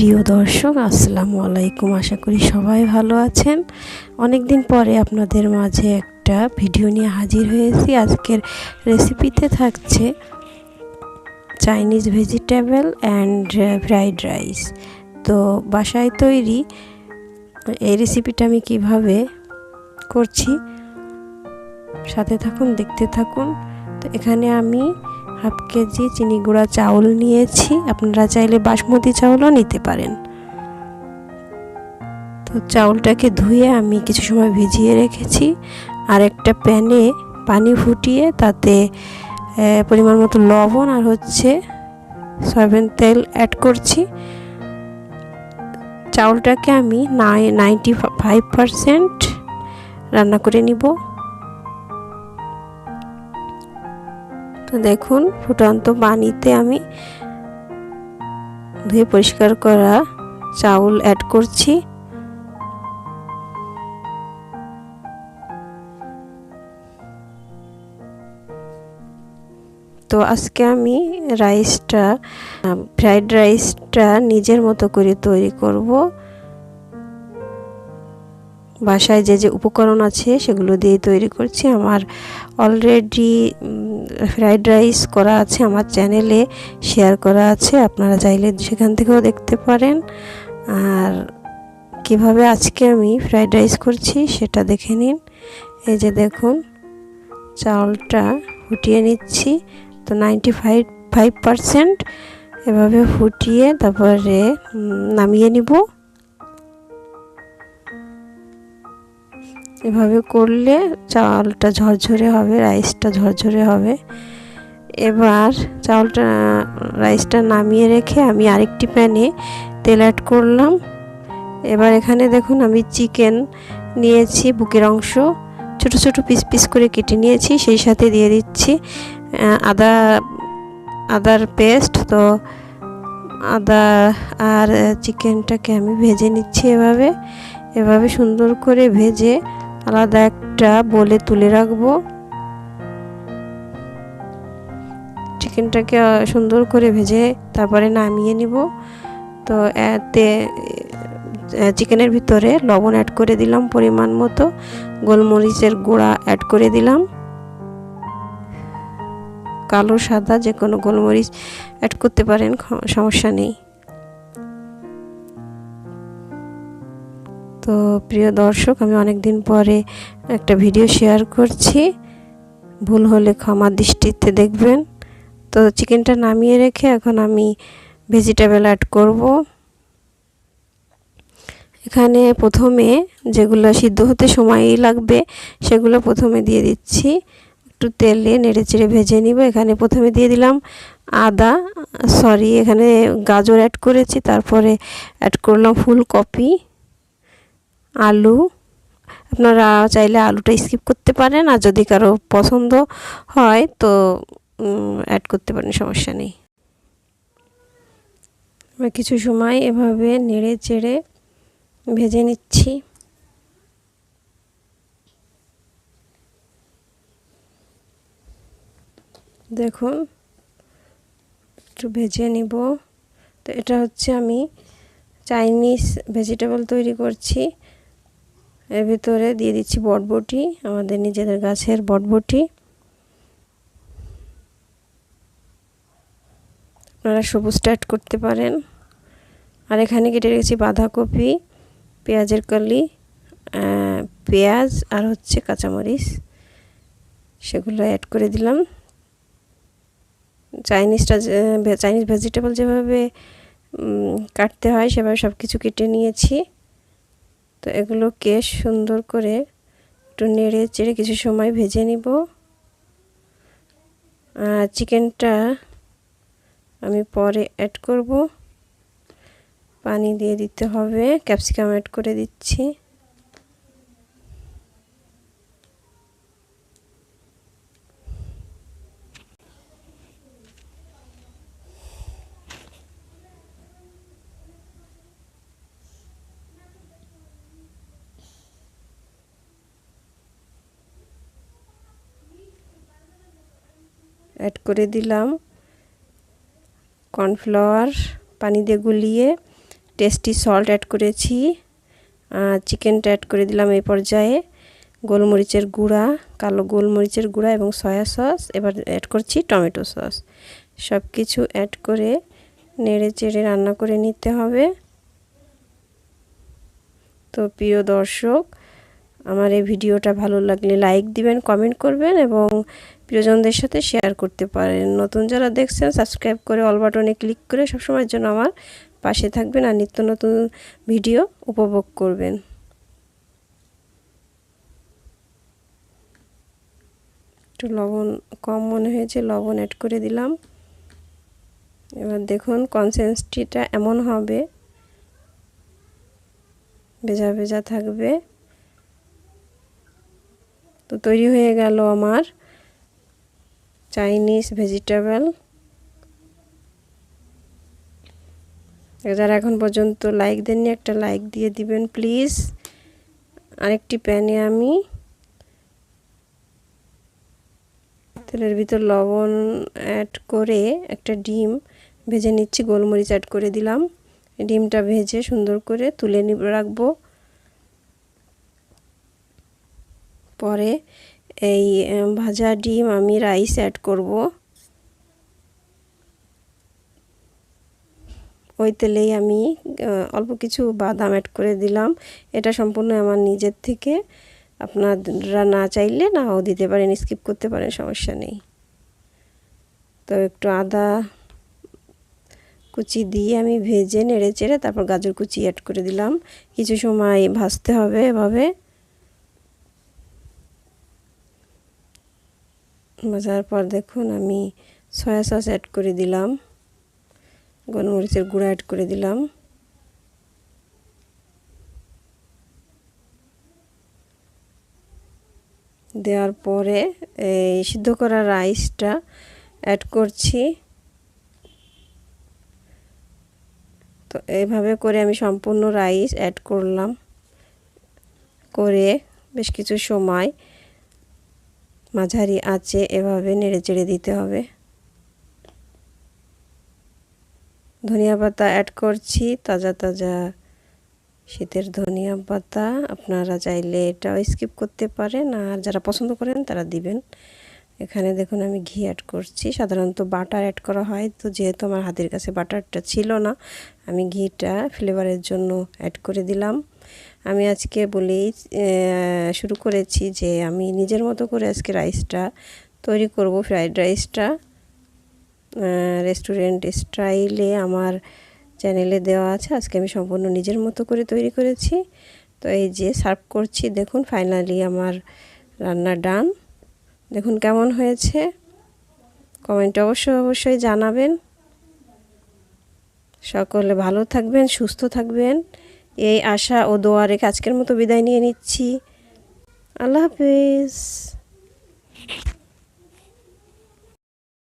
প্রিয় দর্শক, আসসালামু আলাইকুম। আশা করি সবাই ভালো আছেন। অনেক দিন পরে আপনাদের মাঝে একটা ভিডিও নিয়ে হাজির হয়েছি। আজকের রেসিপিতে থাকছে Chinese vegetable and fried rice তো বাসায় তৈরি এই রেসিপিটা আমি কীভাবে করছি, সাথে থাকুন, দেখতে থাকুন। তো এখানে আমি হাফ কেজি চিনি গুঁড়া চাউল নিয়েছি। আপনারা চাইলে বাসমতি চাউলও নিতে পারেন। তো চাউলটাকে ধুয়ে আমি কিছু সময় ভিজিয়ে রেখেছি। আর একটা প্যানে পানি ফুটিয়ে তাতে পরিমাণ মতো লবণ আর হচ্ছে সয়াবিন তেল অ্যাড করছি। চাউলটাকে আমি নাই নাইনটি ফাইভ পারসেন্ট রান্না করে নিব। তো দেখুন, ফুটন্ত পানিতে আমি ধুয়ে পরিষ্কার করা চাউল অ্যাড করছি। তো আজকে আমি রাইসটা ফ্রাইড রাইসটা নিজের মতো করে তৈরি করব। বাসায় যে যে উপকরণ আছে সেগুলো দিয়ে তৈরি করছি। আমার অলরেডি ফ্রাইড রাইস করা আছে আমার চ্যানেলে শেয়ার করা আছে, আপনারা চাইলে সেখান থেকেও দেখতে পারেন। আর কীভাবে আজকে আমি ফ্রাইড রাইস করছি সেটা দেখে নিন। এই যে দেখুন চাউলটা ফুটিয়ে নিচ্ছি। তো নাইনটি ফাইভ ফাইভ পারসেন্ট এভাবে ফুটিয়ে তারপরে নামিয়ে নিব। এভাবে করলে চালটা ঝরঝরে হবে রাইসটা ঝরঝরে হবে। এবার চাউলটা রাইসটা নামিয়ে রেখে আমি আরেকটি প্যানে তেল অ্যাড করলাম। এবার এখানে দেখুন আমি চিকেন নিয়েছি, বুকের অংশ। ছোট ছোট পিস পিস করে কেটে নিয়েছি, সেই সাথে দিয়ে দিচ্ছি আদা, আদার পেস্ট তো আদা আর চিকেনটাকে আমি ভেজে নিচ্ছি এভাবে। এভাবে সুন্দর করে ভেজে আলাদা একটা বলে তুলে রাখব। চিকেনটাকে সুন্দর করে ভেজে তারপরে নামিয়ে নিব। তো এতে চিকেনের ভিতরে লবণ অ্যাড করে দিলাম পরিমাণ মতো। গোলমরিচের গুঁড়া অ্যাড করে দিলাম। কালো, সাদা যে কোনো গোলমরিচ অ্যাড করতে পারেন সমস্যা নেই। তো প্রিয় দর্শক, আমি অনেক দিন পরে একটা ভিডিও শেয়ার করছি। ভুল হলে ক্ষমা দৃষ্টিতে দেখবেন। তো চিকেনটা নামিয়ে রেখে এখন আমি ভেজিটেবল অ্যাড করব। এখানে প্রথমে যেগুলো সিদ্ধ হতে সময় লাগবে, সেগুলো প্রথমে দিয়ে দিচ্ছি। একটু তেলে নেড়ে চেড়ে ভেজে নিব। এখানে প্রথমে দিয়ে দিলাম আদা সরি এখানে গাজর অ্যাড করেছি। তারপরে অ্যাড করলাম ফুলকপি। আলু। আপনারা চাইলে আলুটা স্কিপ করতে পারেন, আর যদি কারও পছন্দ হয় তো অ্যাড করতে পারেন, সমস্যা নেই। কিছু সময় এভাবে নেড়ে চেড়ে ভেজে নিচ্ছি। দেখুন, একটু ভেজে নিব। তো এটা হচ্ছে আমি চাইনিজ ভেজিটেবল তৈরি করছি। এর ভিতরে দিয়ে দিচ্ছি বটবটি, আমাদের নিজেদের গাছের বটবটি। আপনারা সবুজটা অ্যাড করতে পারেন। আর এখানে কেটে রেখেছি বাঁধাকপি, পেঁয়াজের কলি পেঁয়াজ আর হচ্ছে কাঁচামরিচ। সেগুলো অ্যাড করে দিলাম। চাইনিজটা চাইনিজ ভেজিটেবল যেভাবে কাটতে হয়, সেভাবে সব কিছু কেটে নিয়েছি। তো এগুলোকে সুন্দর করে একটু নেড়ে চেড়ে কিছু সময় ভেজে নিব। আর চিকেনটা আমি পরে অ্যাড করব। পানি দিয়ে দিতে হবে ক্যাপসিকাম অ্যাড করে দিচ্ছি। অ্যাড করে দিলাম। কর্নফ্লাওয়ার পানি দিয়ে গুলিয়ে টেস্টি সল্ট অ্যাড করেছি। চিকেনটা অ্যাড করে দিলাম এই পর্যায়ে। গোলমরিচের গুঁড়া, কালো গোলমরিচের গুঁড়া এবং সয়া সস এবার অ্যাড করছি টমেটো সস সব কিছু অ্যাড করে নেড়ে চেড়ে রান্না করে নিতে হবে। তো প্রিয় দর্শক, আমার এই ভিডিওটা ভালো লাগলে লাইক দিবেন কমেন্ট করবেন এবং প্রিয়জনদের সাথে শেয়ার করতে পারেন। নতুন যারা দেখছেন সাবস্ক্রাইব করে অল বাটনে ক্লিক করে সবসময়ের জন্য আমার পাশে থাকবেন আর নিত্য নতুন ভিডিও উপভোগ করবেন। একটু লবণ কম মনে হয়েছে, লবণ অ্যাড করে দিলাম। এবার দেখুন কনসেন্সটিটা এমন হবে। ভেজা ভেজা থাকবে। তো তৈরি হয়ে গেল আমার চাইনিজ ভেজিটেবল। যারা এখন পর্যন্ত লাইক দেননি, একটা লাইক দিয়ে দিবেন প্লিজ আরেকটি প্যানে আমি তেলের ভিতর লবণ অ্যাড করে একটা ডিম ভেজে নিচ্ছি, গোলমরিচ অ্যাড করে দিলাম। ডিমটা ভেজে সুন্দর করে তুলে রাখব। পরে এই ভাজা ডিম আমি রাইস অ্যাড করব। ওই তেলেই আমি অল্প কিছু বাদাম অ্যাড করে দিলাম। এটা সম্পূর্ণ আমার নিজের থেকে। আপনারা না চাইলে নাও দিতে পারেন স্কিপ করতে পারেন, সমস্যা নেই। তো একটু আদা কুচি দিয়ে আমি ভেজে নেড়ে চেড়ে তারপর গাজর কুচি অ্যাড করে দিলাম। কিছু সময় ভাজতে হবে এভাবে। ভাজার পর দেখুন, আমি সয়া সস অ্যাড করে দিলাম। গোলমরিচের গুঁড়া অ্যাড করে দিলাম। দেওয়ার পরে এই সিদ্ধ করা রাইসটা অ্যাড করছি। তো এইভাবে করে আমি সম্পূর্ণ রাইস অ্যাড করলাম। করে বেশ কিছু সময় মাঝারি আঁচে এভাবে নেড়ে চেড়ে দিতে হবে। ধনিয়া পাতা অ্যাড করছি, তাজা তাজা শীতের ধনিয়া পাতা। আপনারা চাইলে এটাও স্কিপ করতে পারেন, আর যারা পছন্দ করেন তারা দিবেন। এখানে দেখুন আমি ঘি অ্যাড করছি। সাধারণত বাটার অ্যাড করা হয়, তো যেহেতু আমার হাতের কাছে বাটারটা ছিল না, আমি ঘিটা ফ্লেভারের জন্য অ্যাড করে দিলাম। আমি আজকে বলেই শুরু করেছি যে আমি নিজের মতো করে আজকে রাইসটা তৈরি করব, ফ্রাইড রাইসটা। রেস্টুরেন্ট স্টাইলে আমার চ্যানেলে দেওয়া আছে, আজকে আমি সম্পূর্ণ নিজের মতো করে তৈরি করেছি। তো এই যে সার্ভ করছি, দেখুন ফাইনালি আমার রান্না ডান। দেখুন কেমন হয়েছে। কমেন্টে অবশ্যই অবশ্যই জানাবেন। সকলে ভালো থাকবেন, সুস্থ থাকবেন। এই আশা ও দোয়া রেখে আজকের মতো বিদায় নিয়ে নিচ্ছি। আল্লাহ হাফিজ।